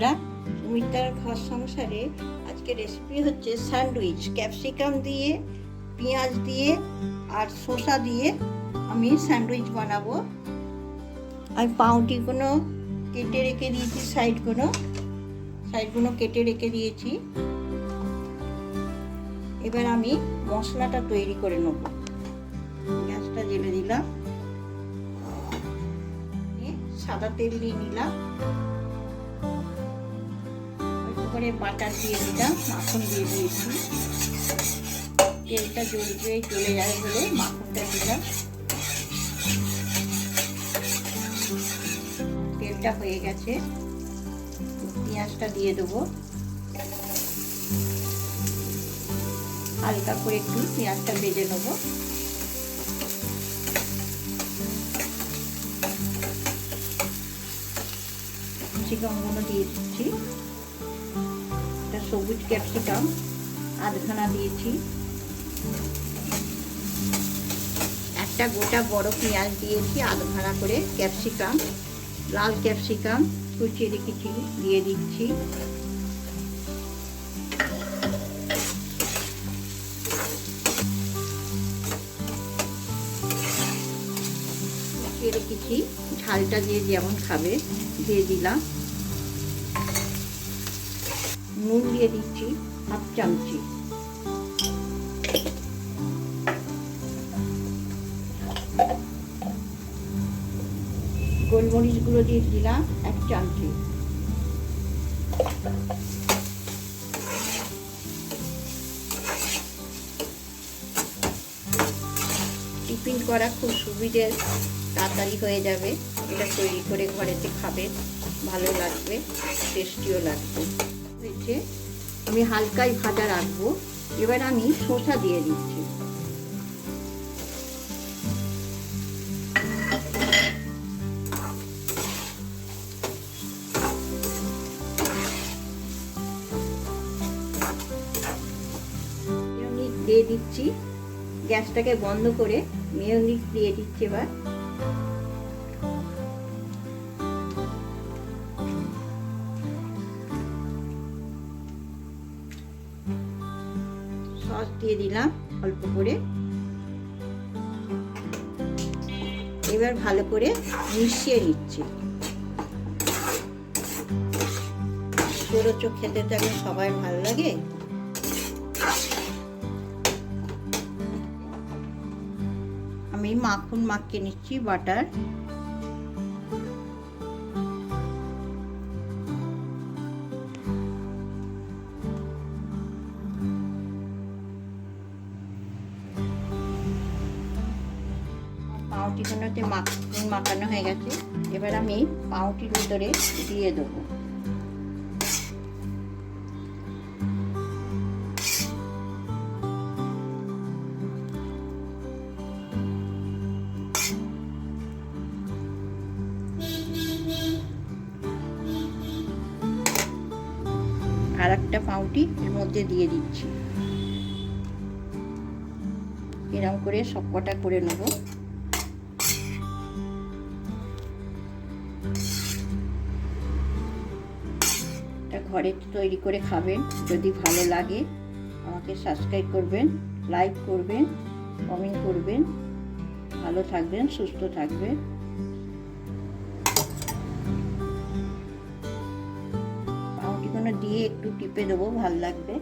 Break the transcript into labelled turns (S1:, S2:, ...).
S1: বন্ধুরা, সুমিতার ঘর সংসারে আজকে রেসিপি হচ্ছে স্যান্ডউইচ ক্যাপসিকাম দিয়ে, পেঁয়াজ দিয়ে আর শসা দিয়ে আমি স্যান্ডউইচ বানাবো। আমি পাউটিগুলো কেটে রেখে দিয়েছি সাইডগুলো সাইডগুলো কেটে রেখে দিয়েছি। এবার আমি মশলাটা তৈরি করে নেব। গ্যাসটা জেলে দিলাম। সাদা তেল নিয়ে নিলাম করে বাটার দিয়ে দিলাম, মাখন দিয়ে দিয়েছি। তেলটা জ্বলবে, জ্বলে যাবে বলে মাখনটা দিলাম। তেলটা হয়ে গেছে। পেঁয়াজটা দিয়ে দেবো। হালকা করে একটু পেঁয়াজটা ভেজে নেব। ক্যাপসিকামগুলো দিয়ে দিচ্ছি। সবুজ ক্যাপসিকাম, আধখানা দিয়েছি। একটা গোটা বড় পেঁয়াজ দিয়েছি, আধখানা করে ক্যাপসিকাম, লাল ক্যাপসিকাম, কুচিয়ে রেখেছি, দিয়ে দিচ্ছি। রেখেছি, ঝালটা দিয়ে যেমন খাবে, দিয়ে দিলাম। নুন দিয়ে দিচ্ছি, হাফ চামচি। গোলমরিচ গুঁড়ো দিয়ে দিলাম এক চামচি। টিফিন করা খুব সুবিধে, তাড়াতাড়ি হয়ে যাবে। এটা তৈরি করে ঘরেতে খাবে, ভালো লাগবে, টেস্টিও লাগবে। হয়েছে আমি হালকাই ভাজা রাখব। এবার আমি শসা দিয়ে দিচ্ছি। দিয়ে দিচ্ছি। গ্যাসটাকে বন্ধ করে মেয়নিজ দিয়ে দিচ্ছি এবার। দিয়ে দিলাম অল্প করে। এবার ভালো করে মিশিয়ে নিচ্ছি। চোখ খেতে তো এখন সবাই ভালো লাগে। আমি মাখন মাখিয়ে নিচ্ছি বাটার। পাউটিগুলোতে মাখন হয়ে গেছে। এবার আমি পাউটির ভিতরে দিয়ে দেবো। আর একটা পাউটি এর মধ্যে দিয়ে দিচ্ছি। এরকম করে সবকটা করে নেব। ঘরে তৈরি করে খাবেন, যদি ভালো লাগে আমাকে সাবস্ক্রাইব করবেন লাইক করবেন কমেন্ট করবেন। ভালো থাকবেন, সুস্থ থাকবেন। আমাকে কোনো দিয়ে একটু টিপে দেবো, ভালো লাগবে।